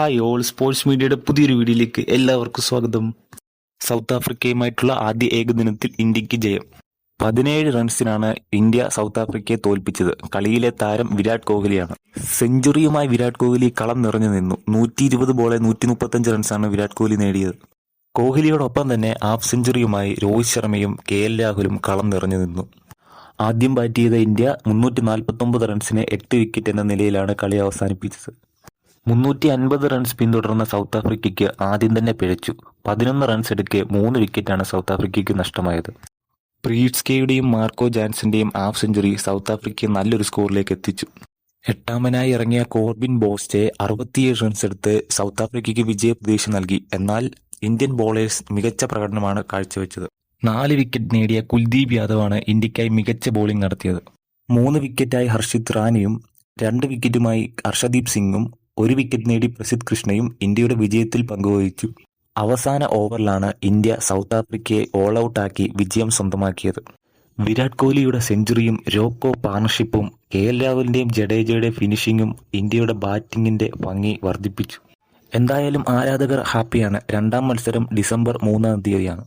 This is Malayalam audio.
ഹായ് ഓൾ സ്പോർട്സ് മീഡിയയുടെ പുതിയൊരു വീഡിയോയിലേക്ക് എല്ലാവർക്കും സ്വാഗതം. സൗത്ത് ആഫ്രിക്കയുമായിട്ടുള്ള ആദ്യ ഏകദിനത്തിൽ ഇന്ത്യയ്ക്ക് ജയം. പതിനേഴ് റൺസിനാണ് ഇന്ത്യ സൗത്ത് ആഫ്രിക്കയെ തോൽപ്പിച്ചത്. കളിയിലെ താരം വിരാട് കോഹ്ലിയാണ്. സെഞ്ചുറിയുമായി വിരാട് കോഹ്ലി കളം നിറഞ്ഞു നിന്നു. നൂറ്റി ഇരുപത് ബോളെ നൂറ്റി മുപ്പത്തഞ്ച് റൺസാണ് വിരാട് കോഹ്ലി നേടിയത്. കോഹ്ലിയോടൊപ്പം തന്നെ ഹാഫ് സെഞ്ചുറിയുമായി രോഹിത് ശർമ്മയും കെ എൽ രാഹുലും കളം നിറഞ്ഞു നിന്നു. ആദ്യം ബാറ്റ് ചെയ്ത ഇന്ത്യ മുന്നൂറ്റി നാൽപ്പത്തൊമ്പത് റൺസിന് എട്ട് വിക്കറ്റ് എന്ന നിലയിലാണ് കളി അവസാനിപ്പിച്ചത്. മുന്നൂറ്റി അൻപത് റൺസ് പിന്തുടർന്ന സൗത്ത് ആഫ്രിക്കയ്ക്ക് ആദ്യം തന്നെ പിഴച്ചു. പതിനൊന്ന് റൺസ് എടുക്കെ മൂന്ന് വിക്കറ്റാണ് സൗത്ത് ആഫ്രിക്കയ്ക്ക് നഷ്ടമായത്. പ്രീഡ്സ്കേയുടെയും മാർക്കോ ജാൻസന്റെയും ഹാഫ് സെഞ്ചുറി സൗത്ത് ആഫ്രിക്കയെ നല്ലൊരു സ്കോറിലേക്ക് എത്തിച്ചു. എട്ടാമനായി ഇറങ്ങിയ കോർബിൻ ബോസ്റ്റെ അറുപത്തിയേഴ് റൺസ് എടുത്ത് സൗത്ത് ആഫ്രിക്കയ്ക്ക് വിജയ പ്രതീക്ഷ നൽകി. എന്നാൽ ഇന്ത്യൻ ബോളേഴ്സ് മികച്ച പ്രകടനമാണ് കാഴ്ചവെച്ചത്. നാല് വിക്കറ്റ് നേടിയ കുൽദീപ് യാദവാണ് ഇന്ത്യക്കായി മികച്ച ബോളിംഗ് നടത്തിയത്. മൂന്ന് വിക്കറ്റായി ഹർഷിത് റാനയും രണ്ട് വിക്കറ്റുമായി ഹർഷദീപ് സിംഗും ഒരു വിക്കറ്റ് നേടി പ്രസിദ്ധ് കൃഷ്ണയും ഇന്ത്യയുടെ വിജയത്തിൽ പങ്കുവഹിച്ചു. അവസാന ഓവറിലാണ് ഇന്ത്യ സൗത്ത് ആഫ്രിക്കയെ ഓൾ ഔട്ടാക്കി വിജയം സ്വന്തമാക്കിയത്. വിരാട് കോഹ്ലിയുടെ സെഞ്ചുറിയും രോക്കോ പാർട്ണർഷിപ്പും കെ എൽ രാഹുലിന്റെയും ജഡേജയുടെ ഫിനിഷിങ്ങും ഇന്ത്യയുടെ ബാറ്റിംഗിന്റെ ഭംഗി വർദ്ധിപ്പിച്ചു. എന്തായാലും ആരാധകർ ഹാപ്പിയാണ് രണ്ടാം മത്സരം ഡിസംബർ മൂന്നാം തീയതിയാണ്.